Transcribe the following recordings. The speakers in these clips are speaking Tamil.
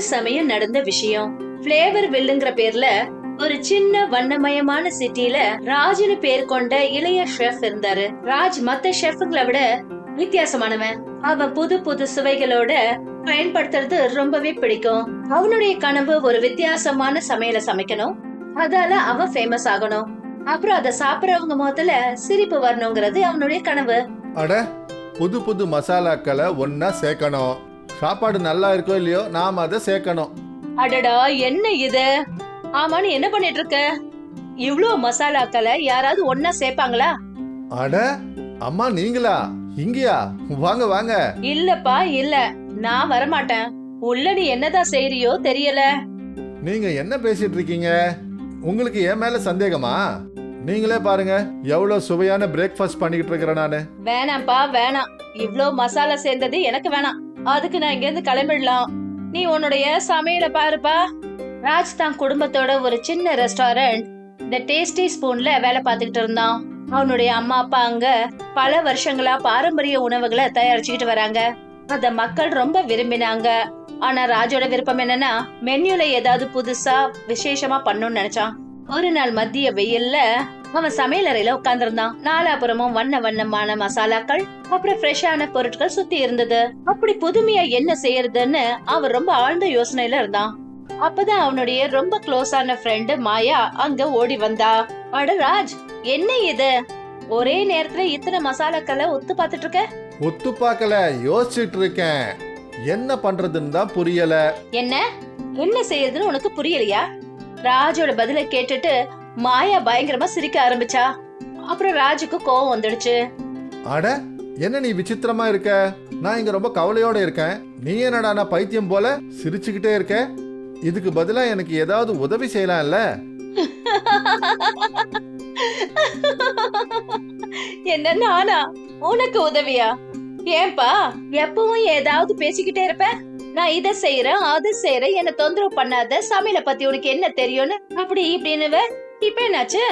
சமயம் நடந்த விஷயம். பிளேவர் வில்லுங்கிற பேர்ல ஒரு சின்ன வண்ணமயமான சிட்டில ராஜ்னு பேர் கொண்ட இளைய ஷெஃப் இருந்தாரு. ராஜ் மத்த ஷெஃப்ங்களை விட வித்தியாசமானவன். அவன் புது புது சுவைகளோட பயன்படுத்துறது ரொம்பவே பிடிக்கும். அவனுடைய கனவு ஒரு வித்தியாசமான சமையல சமைக்கணும். அதால அவன் ஃபேமஸ் ஆகணும். அப்புறம் அதை சாப்பிடறவங்க முதல்ல சிரிப்பு வரணுங்கிறது அவனுடைய கனவு. அட புது புது மசாலாக்களை ஒன்னா சேர்க்கணும். சாப்பாடு நல்லா இருக்கோ இல்லையோ நாம அதை சேர்க்கணும். அடடா என்ன இது? ஆமா நீ என்ன பண்ணிட்டு இருக்க? இவ்ளோ மசாலாக்களை யாராவது ஒன்னா சேர்ப்பாங்களா? அட அம்மா நீங்களா? இங்கயா? வாங்க வாங்க. இல்லப்பா இல்ல. நான் வரமாட்டேன். உள்ள நீ என்னதான் செய்றியோ தெரியல. நீங்க என்ன பேசிட்டு இருக்கீங்க? உங்களுக்கு என் மேல சந்தேகமா? நீங்களே பாருங்க எவ்வளவு சுவையான பிரேக்ஃபாஸ்ட் பண்ணிக்கிட்டு இருக்கிறேன் நானு. வேணாம்ப்பா வேணாம். இவ்ளோ மசாலா சேர்ந்தது எனக்கு வேணாம். அதுக்கு நான் இங்கேருந்து கிளம்பிடலாம். நீ உன்னுடைய சமையல பாருப்பா. ராஜ் தான் குடும்பத்தோட ஒரு சின்ன ரெஸ்டாரண்ட் இந்த டேஸ்டி ஸ்பூன்ல வேலை பார்த்துக்கிட்டு இருந்தான். அவனுடைய அம்மா அப்பா அங்க பல வருஷங்களா பாரம்பரிய உணவுகளை தயாரிச்சுக்கிட்டு வராங்க. அத மக்கள் ரொம்ப விரும்பினாங்க. ஆனா ராஜோட விருப்பம் என்னன்னா மென்யூல ஏதாவது புதுசா விசேஷமா பண்ணணும்னு நினைச்சான். ஒரு நாள் மத்திய வெயில்ல அவன் சமையலறையில உட்கார்ந்திருந்தான். நாலாபுறமும் வண்ண வண்ணமான மசாலாக்கள் அப்புறம் ஃப்ரெஷ்ஷான பொருட்கள் சுத்தி இருந்தது. அப்படி புதுமையா என்ன செய்யறதுன்னு அவன் ரொம்ப ஆழ்ந்த யோசனையில இருந்தான். அப்பதான் அவனுடைய ரொம்ப க்ளோஸான ஃப்ரெண்டு மாயா அங்க ஓடி வந்தா. அட ராஜ் என்ன இது? ஒரே நேரத்துல இத்தனை மசாலாக்களை ஒத்து பார்த்துட்டு இருக்க? ஒத்து பார்க்கல யோசிச்சுட்டு இருக்கேன். என்ன பண்றதுன்னு தான் புரியல. என்ன? என்ன செய்யறதுன்னு உனக்கு புரியலையா? ராஜோட பதில கேட்டுட்டு மாயா பயங்கரமா சிரிக்க ஆரம்பிச்சா. அப்புறம் ராஜுக்கு கோவம் வந்துடுச்சு. அட என்ன நீ விசித்திரமா இருக்க? நான் இங்க ரொம்ப கவலையோட இருக்கேன். நீ என்னடா நான் பைத்தியம் போல சிரிச்சுக்கிட்டே இருக்க? இதுக்கு பதிலா எனக்கு ஏதாவது உதவி செய்யலாம்ல? என்ன நானா? உனக்கு உதவியா? ஏன்பா எப்பவும் ஏதாவது பேசிக்கிட்டே இருப்ப? நான் இத செய்யறேன் அது செய்யறேன் என்ன தொந்தரவு பண்ணாத சமையல பத்தி உனக்கு என்ன தெரியும்னு? அப்படி இப்படின்னு இப்ப என்னாச்சு?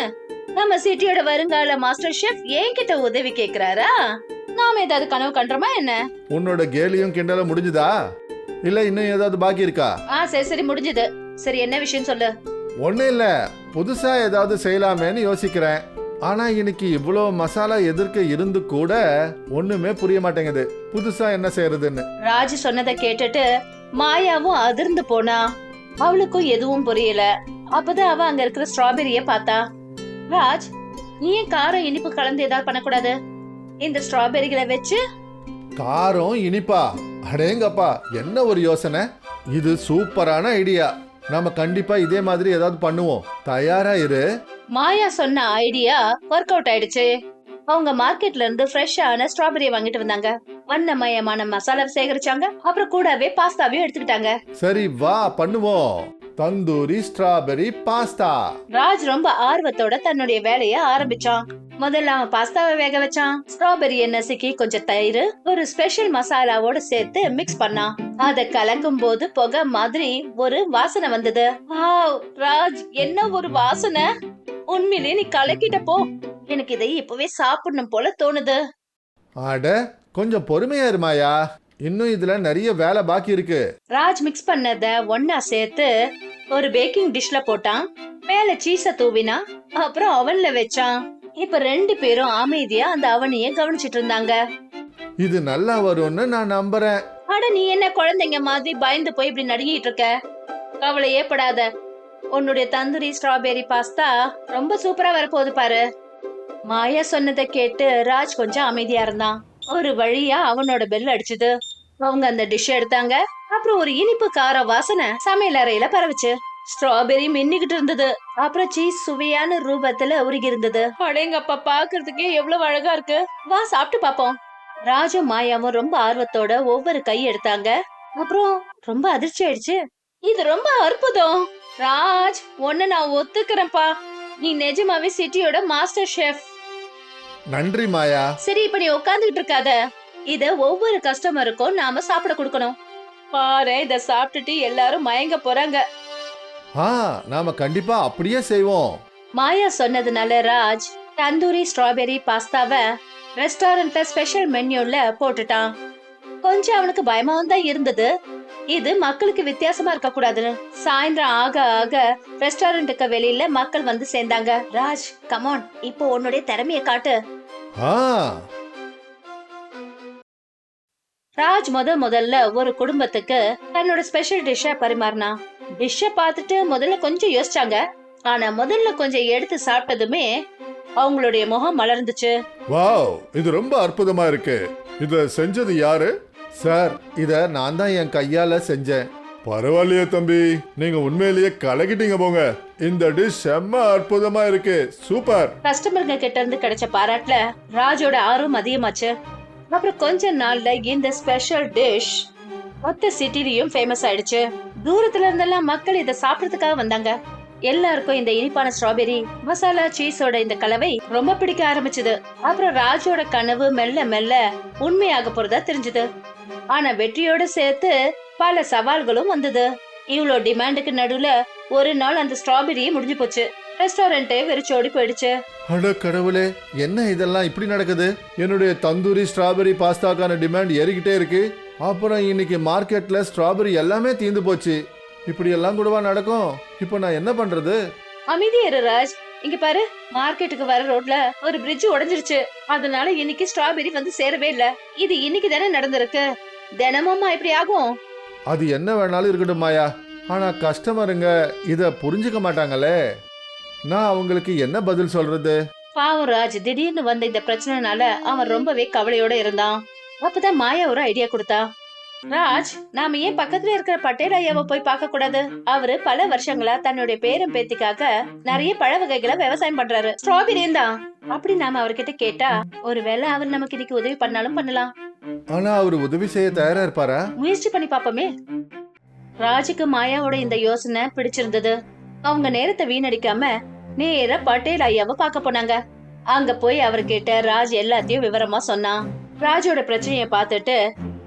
நம்ம சிட்டியோட வருங்கால மாஸ்டர் ஷெஃப் என்கிட்ட உதவி கேக்குறாரா? நாம ஏதாவது கனவு கண்டுறோமா என்ன? உன்னோட கேலியும் கிண்டலும் முடிஞ்சுதா? இல்ல இன்னும் ஏதாவது பாக்கி இருக்கா? ஆ சரி சரி முடிஞ்சது. சரி என்ன விஷயம் சொல்லு? ஒன்றும் இல்லை. புதுசா ஏதாவது செய்யலாமேன்னு யோசிக்கிறேன். ஆனா இன்னைக்கு இவ்வளோ மசாலா எதிர்க்க இருந்து கூட ஒண்ணுமே புரிய மாட்டேங்குது. புதுசா என்ன செய்யறதுன்னு. ராஜ் சொன்னதை கேட்டுட்டு மாயாவும் அதிர்ந்து போனா அவளுக்கும் எதுவும் புரியல. அப்பதான் அவ அங்க இருக்கிற ஸ்ட்ராபெரிய பார்த்தா. ராஜ் நீ ஏன் காரம் இனிப்பு கலந்து ஏதாவது பண்ணக்கூடாது? இந்த ஸ்ட்ராபெரிகளை வச்சு காரம் இனிப்பா? அடேங்கப்பா என்ன ஒரு யோசனை? இது சூப்பரான ஐடியா. நாம கண்டிப்பா இதே மாதிரி ஏதாவது பண்ணுவோம். தயாரா இரு. மாயா சொன்ன ஐடியா ஒர்க் அவுட் ஆயிடுச்சு. அவங்க மார்க்கெட்ல இருந்து ஃப்ரெஷ்ஷான ஸ்ட்ராபெரி வாங்கிட்டு வந்தாங்க. வண்ணமயமான மசாலா சேகரிச்சாங்க. அப்புறம் கூடவே பாஸ்தாவையும் எடுத்துக்கிட்டாங்க. சரி வா பண்ணுவோம். தந்தூரி ஸ்ட்ராபெரி பாஸ்தா ராஜ் ரொம்ப ஆர்வத்தோட தன்னுடைய வேலைய ஆரம்பிச்சான். முதல்ல அவன் பாஸ்தாவை வேக வச்சான். ஸ்ட்ராபெரிய நசுக்கி கொஞ்சம் தயிர் ஒரு ஸ்பெஷல் மசாலாவோட சேர்த்து மிக்ஸ் பண்ணான். அத கலக்கும் போது புகை மாதிரி ஒரு வாசனை வந்தது. ராஜ் என்ன ஒரு வாசனை? உண்மையிலே நீ கலக்கிட்ட போ. எனக்கு இதை இப்பவே சாப்பிடணும் போல தோணுது. அட கொஞ்சம் பொறுமையா இருமாயா இன்னும் இதுல நிறைய வேலை பாக்கி இருக்கு. ராஜ் மிக்ஸ் பண்ணத ஒன்னா சேர்த்து ஒரு பேக்கிங் டிஷ்ல போட்டான். மேல சீஸ தூவினான் அப்புறம் அவன்ல வச்சான். இப்ப ரெண்டு பேரும் அமைதியா அந்த அவனையே கவனிச்சிட்டு இருந்தாங்க. இது நல்லா வரும்னு நான் நம்புறேன். அட நீ என்ன குழந்தைங்க மாதிரி பயந்து போய் இப்படி நடுங்கிட்டு இருக்க? கவலையே படாத. உன்னுடைய தந்தூரி ஸ்ட்ராபெரி பாஸ்தா ரொம்ப சூப்பரா வரப்போகுது பாரு. மாயா சொன்னதை கேட்டு ராஜ் கொஞ்சம் அமைதியா இருந்தான். ஒரு வழியா அவனோட பெல் அடிச்சுது. அவங்க அந்த டிஷ் எடுத்தாங்க. அப்புறம் ஒரு இனிப்பு கார வாசனை சமையல் அறையில பரவுச்சு. ஸ்ட்ராபெரி மின்னிக்கிட்டு இருந்தது. அப்புறம் சீஸ் சுவையான ரூபத்துல உருகி இருந்தது. அடேங்கப்பா பாக்குறதுக்கே எவ்வளவு அழகா இருக்கு. வா சாப்பிட்டு பாப்போம். ராஜும் மாயாவும் ரொம்ப ஆர்வத்தோட ஒவ்வொரு கை எடுத்தாங்க. அப்புறம் ரொம்ப அதிர்ச்சி ஆயிடுச்சு. இது ரொம்ப அற்புதம். ராஜ் ஒன்னு நான் ஒத்துக்கிறேன்ப்பா. நீ நிஜமாவே சிட்டியோட மாஸ்டர் ஷெஃப். நன்றி மாயா. சரி இப்ப நீ உட்கார்ந்துட்டு இருக்காத. இத ஒவ்வொரு கஸ்டமருக்கும் நாம சாப்பிட கொடுக்கணும். பாரு இத சாப்பிட்டுட்டு எல்லாரும் மயங்க போறாங்க. ஆ நாம கண்டிப்பா அப்படியே செய்வோம். மாயா சொன்னதுனால ராஜ் தந்தூரி ஸ்ட்ராபெரி பாஸ்தாவை ரெஸ்டாரண்ட்ல ஸ்பெஷல் மென்யூல போட்டுட்டான். கொஞ்சம் அவனுக்கு பயமாவும் தான் இருந்தது. இது மக்களுக்கு வித்தியாசமா இருக்க கூடாதுன்னு. சாயந்தரம் ஆக ஆக ரெஸ்டாரண்ட்டுக்கு வெளியில மக்கள் வந்து சேர்ந்தாங்க. ராஜ் கமான் இப்போ உன்னுடைய திறமைய காட்டு. ஆ. ராஜ் முத முதல்ல ஒரு குடும்பத்துக்கு தன்னோட ஸ்பெஷல் டிஷ்ஷ பரிமாறினா. டிஷ்ஷ பார்த்துட்டு முதல்ல கொஞ்சம் யோசிச்சாங்க. ஆனா முதல்ல கொஞ்சம் எடுத்து சாப்பிட்டதுமே அவங்களுடைய முகம் மலர்ந்துச்சு. வாவ் இது ரொம்ப அற்புதமா இருக்கு. இத செஞ்சது யாரு? சார் இத நான் தான் என் கையால செஞ்சேன். பரவாயில்லையே தம்பி. நீங்க உண்மையிலேயே கலக்கிட்டீங்க போங்க. இந்த டிஷ் செம்ம அற்புதமா இருக்கு. சூப்பர். கஸ்டமருங்க கிட்ட இருந்து கிடைச்ச பாராட்டுல ராஜோட ஆர்வம் அதிகமாச்சு. அப்புறம் கொஞ்ச நாள்ல இந்த ஸ்பெஷல் டிஷ் மொத்த சிட்டிலையும் ஃபேமஸ் ஆயிடுச்சு. தூரத்துல இருந்தெல்லாம் மக்கள் இத சாப்பிடறதுக்காக வந்தாங்க. எல்லாருக்கும் இந்த இனிப்பான ஸ்ட்ராபெரி மசாலா சீஸோட இந்த கலவை ரொம்ப பிடிக்க ஆரம்பிச்சது. அப்புறம் ராஜோட கனவு மெல்ல மெல்ல உண்மையாக போறதா தெரிஞ்சது. ஆனா வெற்றியோட சேர்த்து பல சவால்களும் வந்தது. இவ்வளோ டிமாண்டுக்கு நடுவுல ஒரு நாள் அந்த ஸ்ட்ராபெரியே முடிஞ்சு போச்சு. ரெஸ்டாரண்ட்டே வெறிச்சோடி போயிடுச்சு. அட கடவுளே என்ன இதெல்லாம் இப்படி நடக்குது? என்னுடைய தந்தூரி ஸ்ட்ராபெரி பாஸ்தாக்கான டிமாண்ட் ஏறிக்கிட்டே இருக்கு. அப்புறம் இன்னைக்கு மார்க்கெட்ல ஸ்ட்ராபெரி எல்லாமே தீந்து போச்சு. இப்படி எல்லாம் கூடவா நடக்கும்? இப்போ நான் என்ன பண்றது? அமைதி ராஜ். இங்க பாரு மார்க்கெட்டுக்கு வர ரோட்ல ஒரு பிரிட்ஜ் உடைஞ்சிருச்சு. அதனால இன்னைக்கு ஸ்ட்ராபெரி வந்து சேரவே இல்ல. இது இன்னைக்கு தானே நடந்திருக்கு. தினமுமா இப்படி ஆகும்? அது என்ன வேணாலும் இருக்கட்டும் மாயா. ஆனா கஸ்டமருங்க இத புரிஞ்சுக்க மாட்டாங்களே. நான் அவங்களுக்கு என்ன பதில் சொல்றது? பாவம் ராஜ் திடீர்னு வந்த இந்த பிரச்சனைனால அவன் ரொம்பவே கவலையோட இருந்தான். அப்பதான் மாயா ஒரு ஐடியா கொடுத்தா ராஜ் நாம ஏன் பக்கத்துல இருக்கிற பட்டேல் ஐயாவை போய் பார்க்க கூடாது? அவரு பல வருஷங்களா தன்னுடைய பேரன் பேத்திக்காக நிறைய பழ வகைகளை விவசாயம் பண்றாரு. ஸ்ட்ராபெரியும் தான். அப்படி நாம அவர்கிட்ட கேட்டா ஒருவேளை அவர் நமக்கு இன்னைக்கு உதவி பண்ணாலும் பண்ணலாம். ஆனா அவர் உதவி செய்ய தயாரா இருப்பாரா? முயற்சி பண்ணி பாப்போமே ராஜுக்கு மாயாவோட இந்த யோசனை பிடிச்சிருந்தது. அவங்க நேரத்தை வீணடிக்காம நேரா பட்டேல் ஐயாவை பார்க்க போனாங்க. அங்க போய் அவர்கிட்ட ராஜ் எல்லாத்தையும் விவரமா சொன்னான். ராஜோட பிரச்சனைய பார்த்துட்டு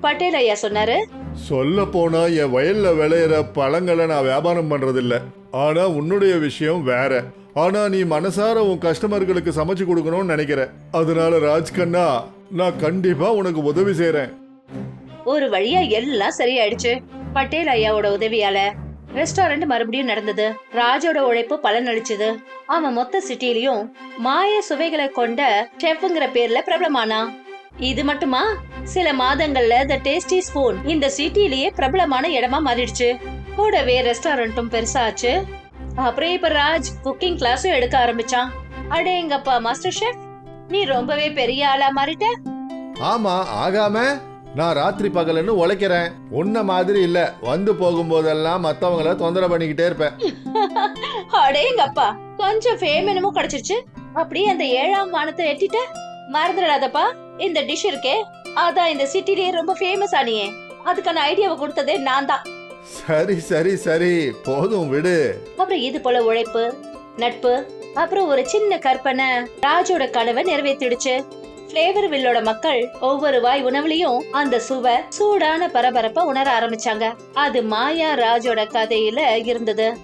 பட்டேல் ஐயா சொன்னாரு சொல்ல போனா என் வயல்ல விளையிற பழங்களை நான் வியாபாரம் பண்றதில்ல. ஆனா உன்னுடைய விஷயம் வேற. ஆனா நீ மனசார உன் கஸ்டமர்களுக்கு சமைச்சு கொடுக்கணும்னு நினைக்கிற. அதனால ராஜ்கண்ணா நான் கண்டிப்பா உனக்கு உதவி செய்றேன். ஒரு வழியா எல்லாம் சரியாயிடுச்சு. பட்டேல் ஐயாவோட உதவியால ரெஸ்டாரண்ட் மறுபடியும் நடந்தது. ராஜோட உழைப்பு பலனளிச்சது. அவன் மொத்த சிட்டிலையும் மாய சுவைகளை கொண்ட ஷெஃப்ங்கிற பேர்ல பிரபலமானா? இது மட்டுமா? சில மாதங்கள்ல த டேஸ்டி ஸ்பூன் இந்த சிட்டிலேயே பிரபலமான இடமா மாறிடுச்சு. கூடவே ரெஸ்டாரண்ட்டும் பெருசாச்சு. அப்புறம் இப்ப ராஜ் குக்கிங் கிளாஸும் எடுக்க ஆரம்பிச்சான். அடேங்கப்பா மாஸ்டர் ஷெஃப் நீ ரொம்பவே பெரிய ஆளா மாறிட்ட? ஆமா ஆகாம நான் ராத்திரி பகல்னு உழைக்கிறேன். உன்ன மாதிரி இல்ல. வந்து போகும்போதெல்லாம் மத்தவங்கள தொந்தரவு பண்ணிக்கிட்டே இருப்பேன். அடேங்கப்பா கொஞ்சம் ஃபேம் என்னமோ கிடைச்சிருச்சு. அப்படியே அந்த ஏழாம் வானத்தை எட்டிட்ட? மறந்துடாதப்பா இந்த டிஷ் இருக்கே. அதான் இந்த சிட்டிலேயே ரொம்ப ஃபேமஸ் ஆனியே. அதுக்கான ஐடியாவை கொடுத்ததே நான் தான். சரி சரி சரி. போதும் விடு. அப்புறம் இது போல உழைப்பு நட்பு அப்புறம் ஒரு சின்ன கற்பனை ராஜோட கனவை நிறைவேற்றிடுச்சு. ஃபிளேவர் வில்லோட மக்கள் ஒவ்வொரு வாய் உணவுலயும் அந்த சுவை சூடான பரபரப்ப உணர ஆரம்பிச்சாங்க. அது மாயா ராஜோட கதையில இருந்தது.